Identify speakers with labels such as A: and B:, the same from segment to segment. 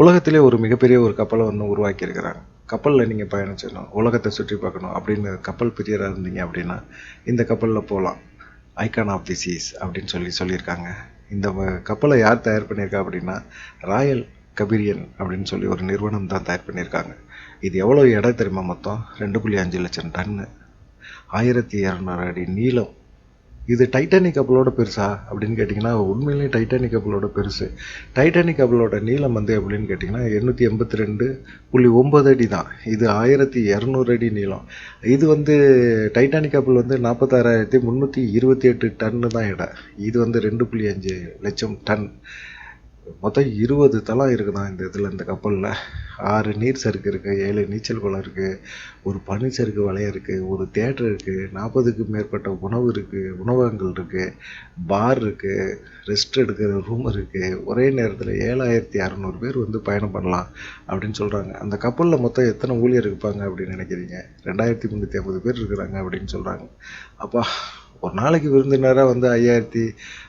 A: உலகத்திலே ஒரு மிகப்பெரிய ஒரு கப்பலை வந்து உருவாக்கியிருக்கிறாங்க. கப்பலில் நீங்கள் பயணிச்சிடணும் உலகத்தை சுற்றி பார்க்கணும் அப்படின்னு கப்பல் பிரியராக இருந்தீங்க அப்படின்னா இந்த கப்பலில் போகலாம் ஐகான் ஆஃப் தி சீஸ் அப்படின்னு சொல்லி சொல்லியிருக்காங்க. இந்த வ- கப்பலை யார் தயார் பண்ணியிருக்கா அப்படின்னா ராயல் கபிரியன் அப்படின்னு சொல்லி ஒரு நிறுவனம் தான் தயார் பண்ணியிருக்காங்க. இது எவ்வளோ இடம் தெரியுமா மொத்தம்? ரெண்டு புள்ளி அஞ்சு லட்சம் டன்னு. ஆயிரத்தி இரநூறு அடி நீளம். இது டைட்டானிக் கப்பலோட பெருசா அப்படின்னு கேட்டிங்கன்னா உண்மையிலேயே டைட்டானிக் கப்பலோட பெருசு. டைட்டானிக் கப்பலோட நீளம் வந்து அப்படின்னு கேட்டிங்கன்னா எண்ணூற்றி எண்பத்தி ரெண்டு புள்ளி ஒம்பது அடி தான். இது ஆயிரத்தி இரநூறு அடி நீளம். இது வந்து டைட்டானிக் கப்பல் வந்து நாற்பத்தாறாயிரத்தி முந்நூற்றி இருபத்தி எட்டு டன்னு தான் இடம் இது வந்து ரெண்டு புள்ளி அஞ்சு லட்சம் டன். மொத்தம் இருபது தளம் இருக்குதான் இந்த இதில் இந்த கப்பலில். ஆறு நீர் சறுக்கு இருக்குது ஏழு நீச்சல் குளம் இருக்குது ஒரு பனி சறுக்கு வளையம் இருக்குது ஒரு தேட்டர் இருக்குது நாற்பதுக்கும் மேற்பட்ட உணவு இருக்குது உணவகங்கள் இருக்குது பார் இருக்குது ரெஸ்ட் எடுக்கிற ரூம் இருக்குது ஒரே நேரத்தில் ஏழாயிரத்தி அறநூறு பேர் வந்து பயணம் பண்ணலாம் அப்படின்னு சொல்கிறாங்க அந்த கப்பலில் மொத்தம் எத்தனை ஊழியர் இருப்பாங்க அப்படின்னு நினைக்கிறீங்க? ரெண்டாயிரத்தி முந்நூற்றி ஐம்பது பேர் இருக்கிறாங்க அப்படின்னு சொல்கிறாங்க அப்பா ஒரு நாளைக்கு விருந்தினராக வந்து ஐயாயிரத்தி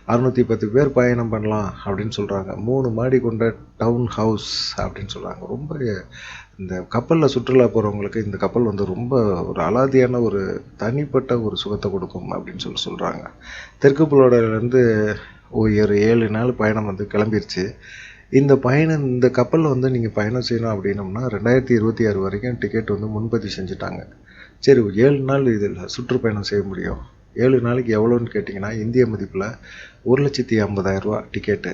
A: அறுநூற்றி பத்து பேர் பயணம் பண்ணலாம் அப்படின்னு சொல்கிறாங்க மூணு மாடி கொண்ட டவுன் ஹவுஸ் அப்படின்னு சொல்கிறாங்க ரொம்ப இந்த கப்பலில் சுற்றுலா போகிறவங்களுக்கு இந்த கப்பல் வந்து ரொம்ப ஒரு அலாதியான ஒரு தனிப்பட்ட ஒரு சுகத்தை கொடுக்கும் அப்படின்னு சொல்லி சொல்கிறாங்க தெற்கு புலோடலேருந்து ஒரு ஏழு நாள் பயணம் வந்து கிளம்பிருச்சு. இந்த பயணம் இந்த கப்பலில் வந்து நீங்கள் பயணம் செய்யணும் அப்படின்னம்னா ரெண்டாயிரத்தி இருபத்தி ஆறு வரைக்கும் டிக்கெட் வந்து முன்பதிவு செஞ்சுட்டாங்க. சரி ஏழு நாள் இதில் சுற்றுப்பயணம் செய்ய முடியும். ஏழு நாளைக்கு எவ்வளோன்னு கேட்டிங்கன்னா இந்திய மதிப்பில் ஒரு லட்சத்தி ஐம்பதாயிரரூவா டிக்கெட்டு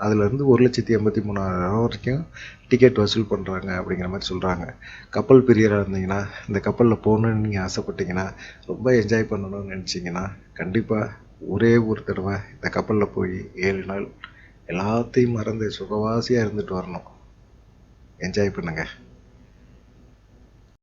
A: அதுலேருந்து ஒரு லட்சத்தி எண்பத்தி மூணாயிரம் வரைக்கும் டிக்கெட் வசூல் பண்ணுறாங்க அப்படிங்கிற மாதிரி சொல்கிறாங்க கப்பல் பிரியராக இருந்தீங்கன்னா இந்த கப்பலில் போகணுன்னு நீங்கள் ஆசைப்பட்டீங்கன்னா ரொம்ப என்ஜாய் பண்ணணும்னு நினச்சிங்கன்னா கண்டிப்பாக ஒரே ஒரு தடவை இந்த கப்பலில் போய் ஏழு நாள் எல்லாத்தையும் மறந்து சுகவாசியாக இருந்துட்டு வரணும். என்ஜாய் பண்ணுங்கள்